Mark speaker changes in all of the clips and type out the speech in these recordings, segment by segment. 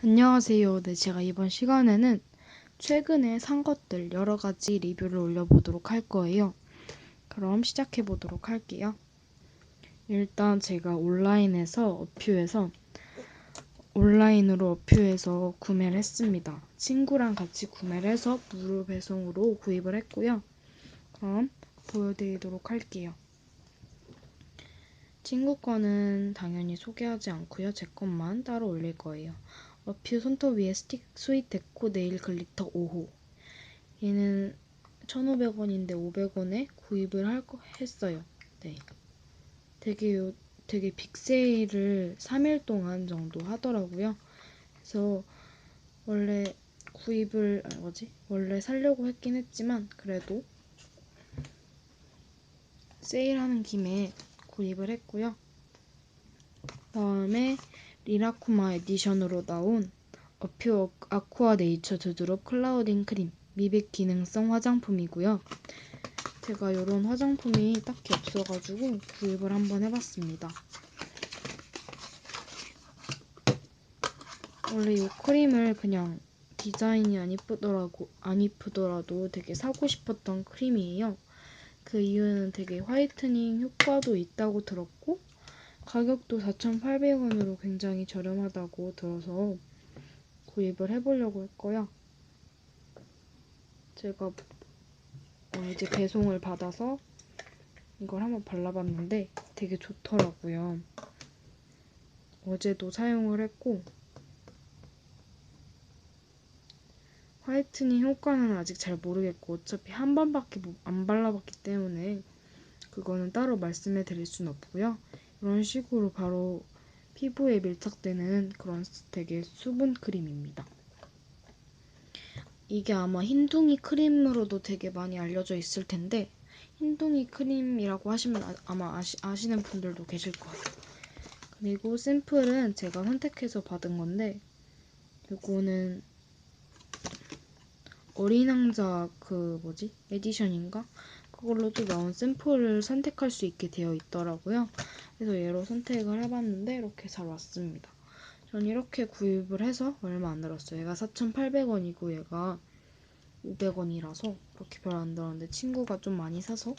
Speaker 1: 안녕하세요. 네, 제가 이번 시간에는 최근에 산 것들 여러 가지 리뷰를 올려보도록 할 거예요. 그럼 시작해 보도록 할게요. 일단 제가 온라인에서 어퓨에서 온라인으로 어퓨에서 구매를 했습니다. 친구랑 같이 구매를 해서 무료 배송으로 구입을 했고요. 그럼 보여드리도록 할게요. 친구 거는 당연히 소개하지 않고요. 제 것만 따로 올릴 거예요. 어퓨 손톱 위에 스틱 스윗 데코 네일 글리터 5호. 얘는 1,500원인데 500원에 구입을 할 거, 했어요. 네. 되게 요, 되게 빅세일을 3일 동안 정도 하더라고요. 그래서 원래 구입을 아, 뭐지? 원래 살려고 했긴 했지만 그래도 세일하는 김에 구입을 했고요. 다음에 리라쿠마 에디션으로 나온 어퓨 아쿠아 네이처 드드롭 클라우딩 크림 미백 기능성 화장품이고요. 제가 이런 화장품이 딱히 없어가지고 구입을 한번 해봤습니다. 원래 이 크림을 그냥 디자인이 안 이쁘더라고 안 이쁘더라도 되게 사고 싶었던 크림이에요. 그 이유는 되게 화이트닝 효과도 있다고 들었고 가격도 4,800원으로 굉장히 저렴하다고 들어서 구입을 해보려고 했고요. 제가 어, 이제 배송을 받아서 이걸 한번 발라봤는데 되게 좋더라고요. 어제도 사용을 했고 화이트닝 효과는 아직 잘 모르겠고 어차피 한 번밖에 안 발라봤기 때문에 그거는 따로 말씀해 드릴 순 없고요. 이런 식으로 바로 피부에 밀착되는 그런 되게 수분 크림입니다. 이게 아마 흰둥이 크림으로도 되게 많이 알려져 있을 텐데 흰둥이 크림이라고 하시면 아, 아마 아시, 아시는 분들도 계실 거예요. 그리고 샘플은 제가 선택해서 받은 건데 이거는 어린 왕자 그 뭐지 에디션인가 그걸로도 나온 샘플을 선택할 수 있게 되어 있더라고요. 그래서 얘로 선택을 해봤는데 이렇게 잘 왔습니다. 전 이렇게 구입을 해서 얼마 안 들었어요. 얘가 4,800원이고 얘가 500원이라서 그렇게 별로 안 들었는데 친구가 좀 많이 사서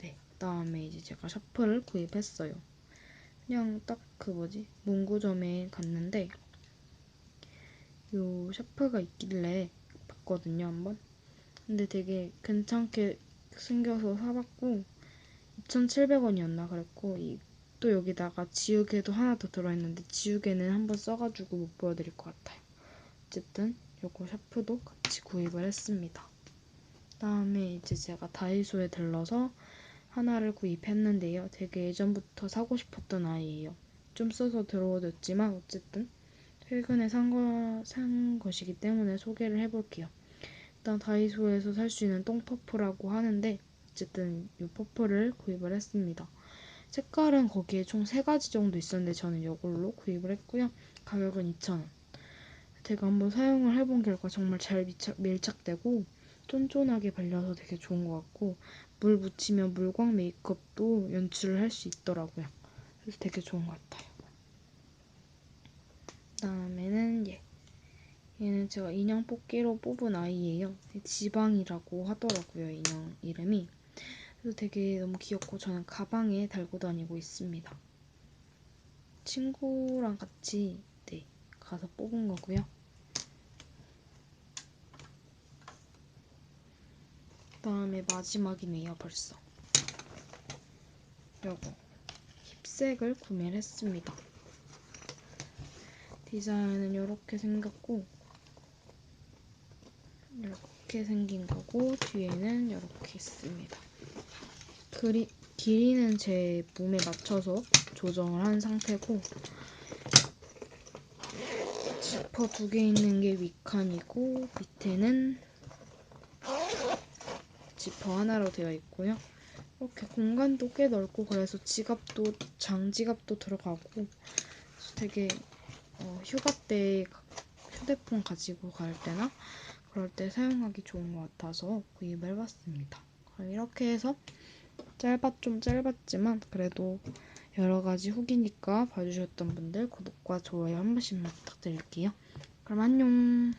Speaker 1: 네 그다음에 이제 제가 샤프를 구입했어요. 그냥 딱 그 뭐지 문구점에 갔는데 요 샤프가 있길래 봤거든요 한번. 근데 되게 괜찮게 생겨서 사봤고 2,700원이었나 그랬고 이, 또 여기다가 지우개도 하나 더 들어있는데 지우개는 한번 써가지고 못 보여드릴 것 같아요. 어쨌든 요거 샤프도 같이 구입을 했습니다. 다음에 이제 제가 다이소에 들러서 하나를 구입했는데요. 되게 예전부터 사고 싶었던 아이예요. 좀 써서 들어오졌지만 어쨌든 최근에 산, 거, 산 것이기 때문에 소개를 해볼게요. 일단 다이소에서 살 수 있는 똥퍼프라고 하는데 어쨌든 이 퍼프를 구입을 했습니다. 색깔은 거기에 총 3가지 정도 있었는데 저는 이걸로 구입을 했고요. 가격은 2,000원. 제가 한번 사용을 해본 결과 정말 잘 밀착, 밀착되고 쫀쫀하게 발려서 되게 좋은 것 같고 물 묻히면 물광 메이크업도 연출을 할 수 있더라고요. 그래서 되게 좋은 것 같아요. 다음에는 얘. 얘는 제가 인형 뽑기로 뽑은 아이예요. 지방이라고 하더라고요, 인형 이름이. 그래서 되게 너무 귀엽고 저는 가방에 달고 다니고 있습니다. 친구랑 같이 네, 가서 뽑은 거고요. 다음에 마지막이네요, 벌써. 요거 힙색을 구매를 했습니다. 디자인은 이렇게 생겼고 이렇게 생긴 거고 뒤에는 이렇게 있습니다. 그리, 길이는 제 몸에 맞춰서 조정을 한 상태고 지퍼 두 개 있는 게 윗칸이고 밑에는 지퍼 하나로 되어 있고요. 이렇게 공간도 꽤 넓고 그래서 지갑도 장지갑도 들어가고 되게 어, 휴가 때 휴대폰 가지고 갈 때나 그럴 때 사용하기 좋은 것 같아서 구입을 해봤습니다. 이렇게 해서 짧았 좀 짧았지만 그래도 여러 가지 후기니까 봐주셨던 분들 구독과 좋아요 한 번씩만 부탁드릴게요. 그럼 안녕.